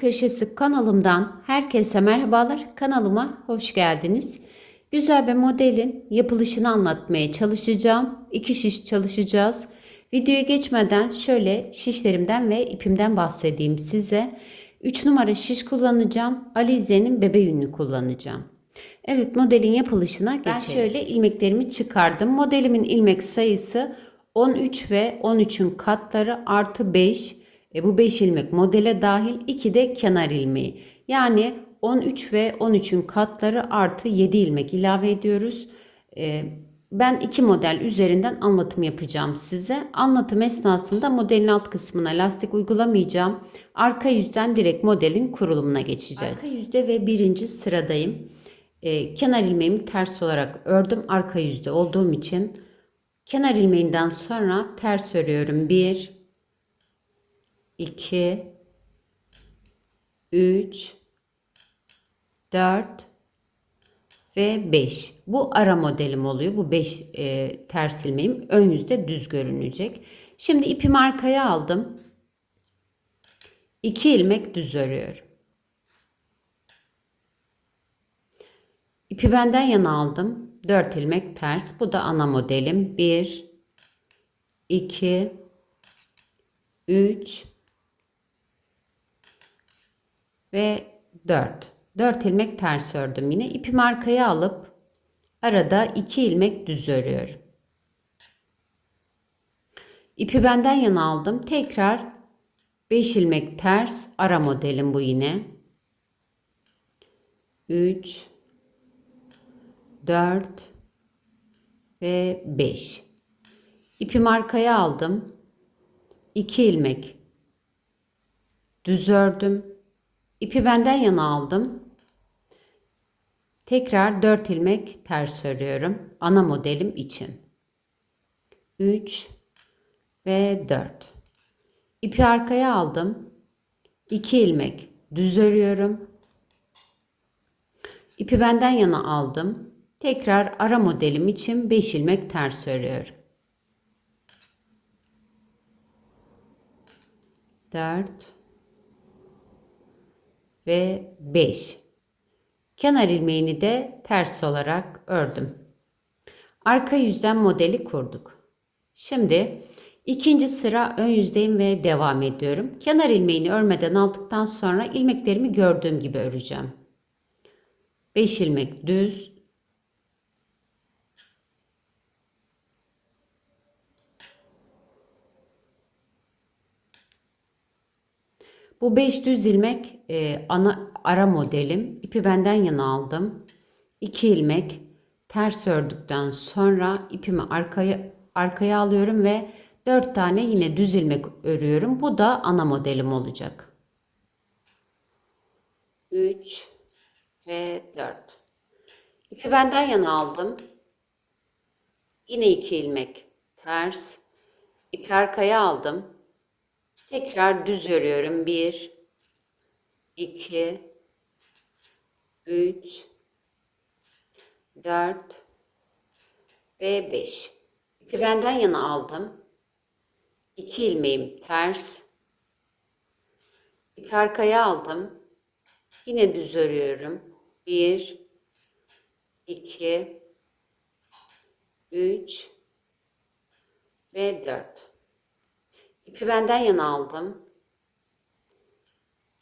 Köşesi kanalımdan herkese merhabalar. Kanalıma hoş geldiniz. Güzel bir modelin yapılışını anlatmaya çalışacağım. İki şiş çalışacağız. Videoya geçmeden şöyle şişlerimden ve ipimden bahsedeyim size. 3 numara şiş kullanacağım. Alize'nin bebe yününü kullanacağım. Evet modelin yapılışına geçelim. Ben şöyle ilmeklerimi çıkardım. Modelimin ilmek sayısı 13 ve 13'ün katları artı 5. E bu 5 ilmek modele dahil 2 de kenar ilmeği. Yani 13 ve 13'ün katları artı 7 ilmek ilave ediyoruz. E, ben iki model üzerinden anlatım yapacağım size. Anlatım esnasında modelin alt kısmına lastik uygulamayacağım. Arka yüzden direkt modelin kurulumuna geçeceğiz. Arka yüzde ve birinci sıradayım. E, kenar ilmeğimi ters olarak ördüm. Arka yüzde olduğum için kenar ilmeğinden sonra ters örüyorum. 1 2 3 4 ve 5. Bu ara modelim oluyor. Bu 5 e, ters ilmeğim ön yüzde düz görünecek. Şimdi ipimi arkaya aldım. 2 ilmek düz örüyorum. İpi benden yana aldım. 4 ilmek ters. Bu da ana modelim. 1 2 3 ve 4. 4 ilmek ters ördüm yine. İpimi arkaya alıp arada 2 ilmek düz örüyorum. İpi benden yana aldım. Tekrar 5 ilmek ters ara modelim bu yine. 3 4 ve 5. İpimi arkaya aldım. 2 ilmek düz ördüm. İpi benden yana aldım. Tekrar 4 ilmek ters örüyorum. Ana modelim için. 3 ve 4. İpi arkaya aldım. 2 ilmek düz örüyorum. İpi benden yana aldım. Tekrar ara modelim için 5 ilmek ters örüyorum. 4 ve 5. Kenar ilmeğini de ters olarak ördüm. Arka yüzden modeli kurduk. Şimdi ikinci sıra ön yüzdeyim ve devam ediyorum. Kenar ilmeğini örmeden aldıktan sonra ilmeklerimi gördüğüm gibi öreceğim. 5 ilmek düz, Bu 5 düz ilmek e, ana ara modelim. İpi benden yana aldım. 2 ilmek ters ördükten sonra ipimi arkaya arkaya alıyorum ve 4 tane yine düz ilmek örüyorum. Bu da ana modelim olacak. 3 ve 4. İpi benden yana aldım. Yine 2 ilmek ters. İpi arkaya aldım. Tekrar düz örüyorum. 1 2 3 4 ve 5. İpi benden yana aldım. 2 ilmeğim ters. İpi arkaya aldım. Yine düz örüyorum. 1 2 3 ve 4. İpi benden yana aldım.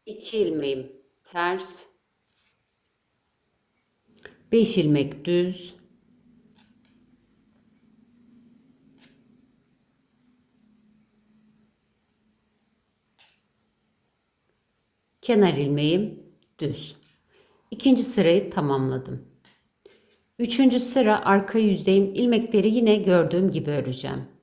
2 ilmeğim ters. 5 ilmek düz. Kenar ilmeğim düz. İkinci sırayı tamamladım. Üçüncü sıra arka yüzdeyim. İlmekleri yine gördüğüm gibi öreceğim.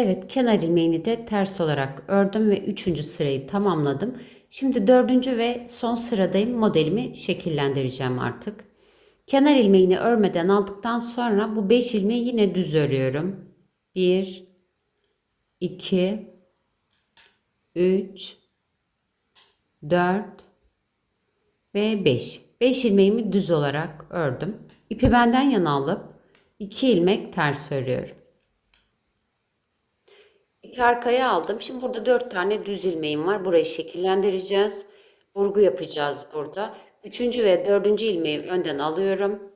Evet kenar ilmeğini de ters olarak ördüm ve üçüncü sırayı tamamladım. Şimdi dördüncü ve son sıradayım. Modelimi şekillendireceğim artık. Kenar ilmeğini örmeden aldıktan sonra bu 5 ilmeği yine düz örüyorum. 1 2 3 4 ve 5. 5 ilmeğimi düz olarak ördüm. İpi benden yana alıp 2 ilmek ters örüyorum. İpi arkaya aldım. Şimdi burada 4 tane düz ilmeğim var. Burayı şekillendireceğiz. Burgu yapacağız burada. Üçüncü ve dördüncü ilmeği önden alıyorum.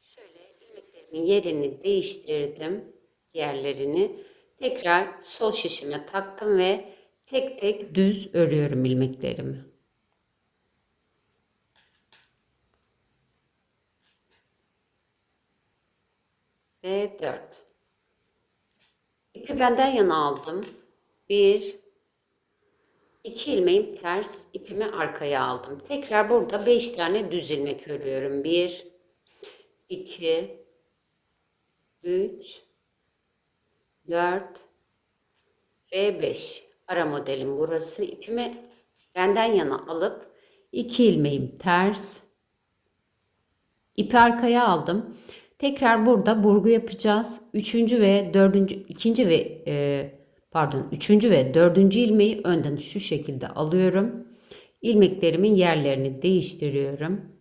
Şöyle ilmeklerimin yerini değiştirdim. Yerlerini. Tekrar sol şişime taktım ve tek tek düz örüyorum ilmeklerimi. Ve 4. İpi benden yana aldım. 1 2 ilmeğim ters, ipimi arkaya aldım. Tekrar burada 5 tane düz ilmek örüyorum. 1 2 3 4 ve 5. Ara modelim burası. İpimi benden yana alıp 2 ilmeğim ters, ipi arkaya aldım. Tekrar burada burgu yapacağız. Üçüncü ve dördüncü, ikinci ve e, pardon üçüncü ve dördüncü ilmeği önden şu şekilde alıyorum. İlmeklerimin yerlerini değiştiriyorum.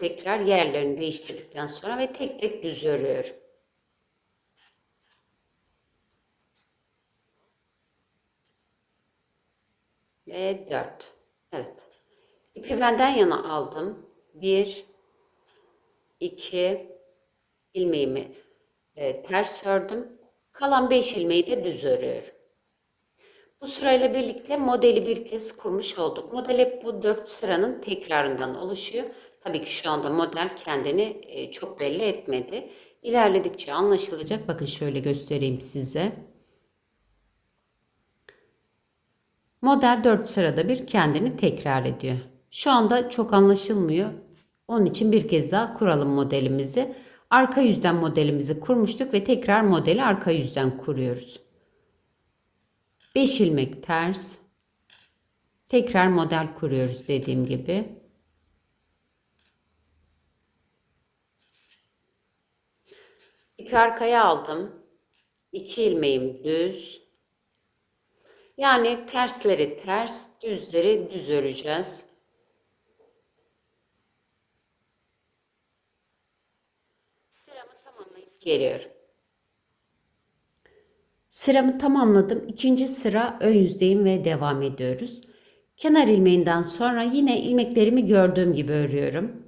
Tekrar yerlerini değiştirdikten sonra ve tek tek düz örüyorum. Ve 4. Evet. İpi benden yana aldım. 1 2 ilmeğimi e, ters ördüm. Kalan 5 ilmeği de düz örüyorum. Bu sırayla birlikte modeli bir kez kurmuş olduk. Model hep bu 4 sıranın tekrarından oluşuyor. Tabii ki şu anda model kendini e, çok belli etmedi. İlerledikçe anlaşılacak. Bakın şöyle göstereyim size. Model 4 sırada bir kendini tekrar ediyor. Şu anda çok anlaşılmıyor. Onun için bir kez daha kuralım modelimizi. Arka yüzden modelimizi kurmuştuk ve tekrar modeli arka yüzden kuruyoruz. 5 ilmek ters. Tekrar model kuruyoruz dediğim gibi. İpi arkaya aldım. 2 ilmeğim düz. Yani tersleri ters, düzleri düz öreceğiz. Sıramı tamamlayıp geliyorum. Sıramı tamamladım. İkinci sıra ön yüzdeyim ve devam ediyoruz. Kenar ilmeğinden sonra yine ilmeklerimi gördüğüm gibi örüyorum.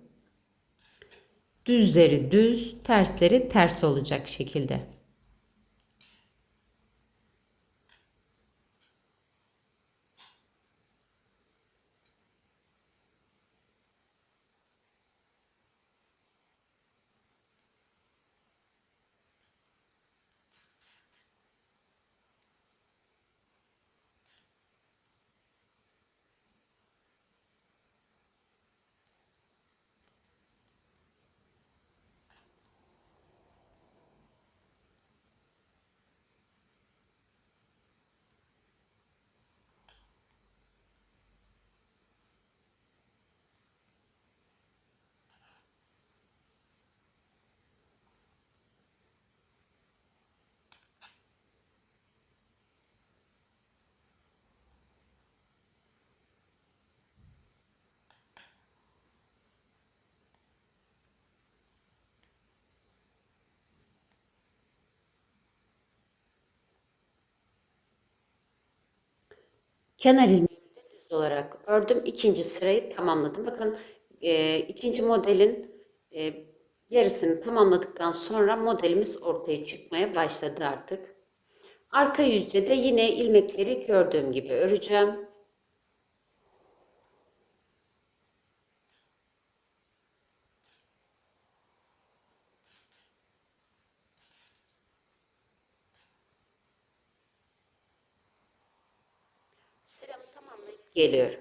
Düzleri düz, tersleri ters olacak şekilde. Kenar ilmeğimi de düz olarak ördüm. İkinci sırayı tamamladım. Bakın e, ikinci modelin e, yarısını tamamladıktan sonra modelimiz ortaya çıkmaya başladı artık. Arka yüzde de yine ilmekleri gördüğüm gibi öreceğim. Geliyorum.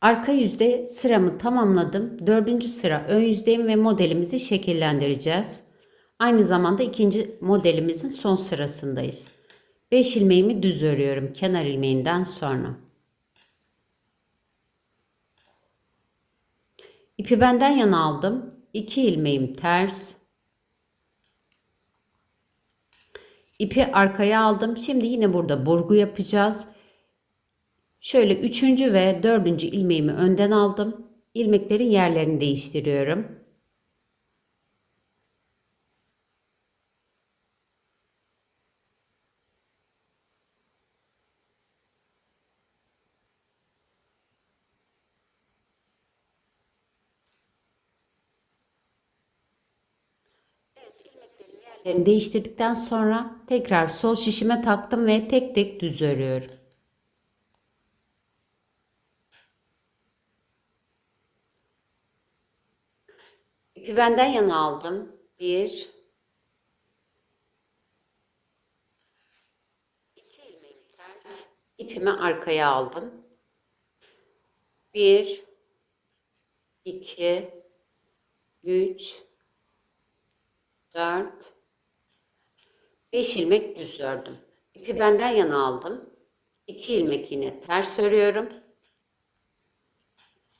Arka yüzde sıramı tamamladım. Dördüncü sıra ön yüzdeyim ve modelimizi şekillendireceğiz. Aynı zamanda ikinci modelimizin son sırasındayız. 5 ilmeğimi düz örüyorum kenar ilmeğinden sonra. İpi benden yana aldım. 2 ilmeğim ters. İpi arkaya aldım. Şimdi yine burada burgu yapacağız. Şöyle üçüncü ve dördüncü ilmeğimi önden aldım. İlmeklerin yerlerini değiştiriyorum. Değiştirdikten sonra tekrar sol şişime taktım ve tek tek düz örüyorum. Benden yana aldım. Bir. ters. İpimi arkaya aldım. Bir. iki, Üç. Dört. Beş ilmek düz ördüm. İpi benden yana aldım. İki ilmek yine ters örüyorum.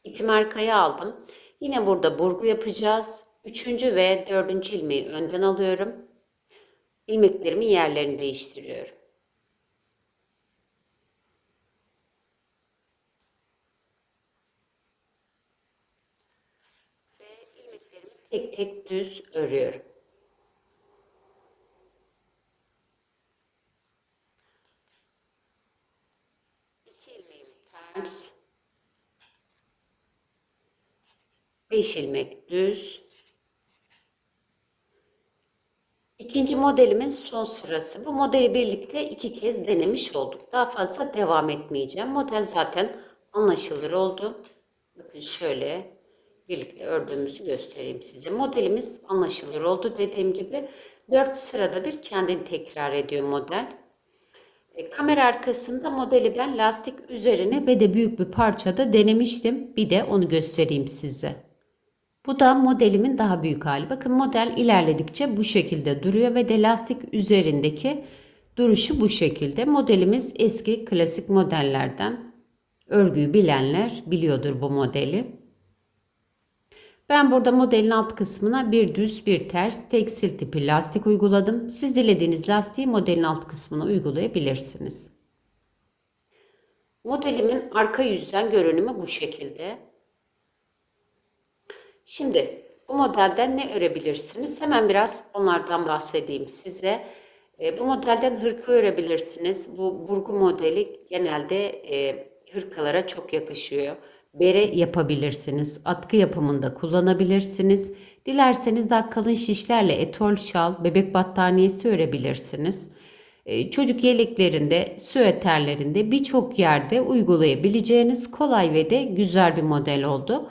İpimi arkaya aldım. Yine burada burgu yapacağız. Üçüncü ve dördüncü ilmeği önden alıyorum. İlmeklerimin yerlerini değiştiriyorum. Ve ilmeklerimi tek tek düz örüyorum. İki ilmeğim ters. 5 ilmek düz. İkinci modelimin son sırası. Bu modeli birlikte iki kez denemiş olduk. Daha fazla devam etmeyeceğim. Model zaten anlaşılır oldu. Bakın şöyle birlikte ördüğümüzü göstereyim size. Modelimiz anlaşılır oldu dediğim gibi. 4 sırada bir kendini tekrar ediyor model. E, kamera arkasında modeli ben lastik üzerine ve de büyük bir parçada denemiştim. Bir de onu göstereyim size. Bu da modelimin daha büyük hali. Bakın model ilerledikçe bu şekilde duruyor ve de lastik üzerindeki duruşu bu şekilde. Modelimiz eski klasik modellerden. Örgüyü bilenler biliyordur bu modeli. Ben burada modelin alt kısmına bir düz bir ters tekstil tipi lastik uyguladım. Siz dilediğiniz lastiği modelin alt kısmına uygulayabilirsiniz. Modelimin arka yüzden görünümü bu şekilde. Şimdi bu modelden ne örebilirsiniz? Hemen biraz onlardan bahsedeyim size. E, bu modelden hırka örebilirsiniz. Bu burgu modeli genelde e, hırkalara çok yakışıyor. Bere yapabilirsiniz. Atkı yapımında kullanabilirsiniz. Dilerseniz daha kalın şişlerle etol şal, bebek battaniyesi örebilirsiniz. E, çocuk yeleklerinde, süeterlerinde birçok yerde uygulayabileceğiniz kolay ve de güzel bir model oldu.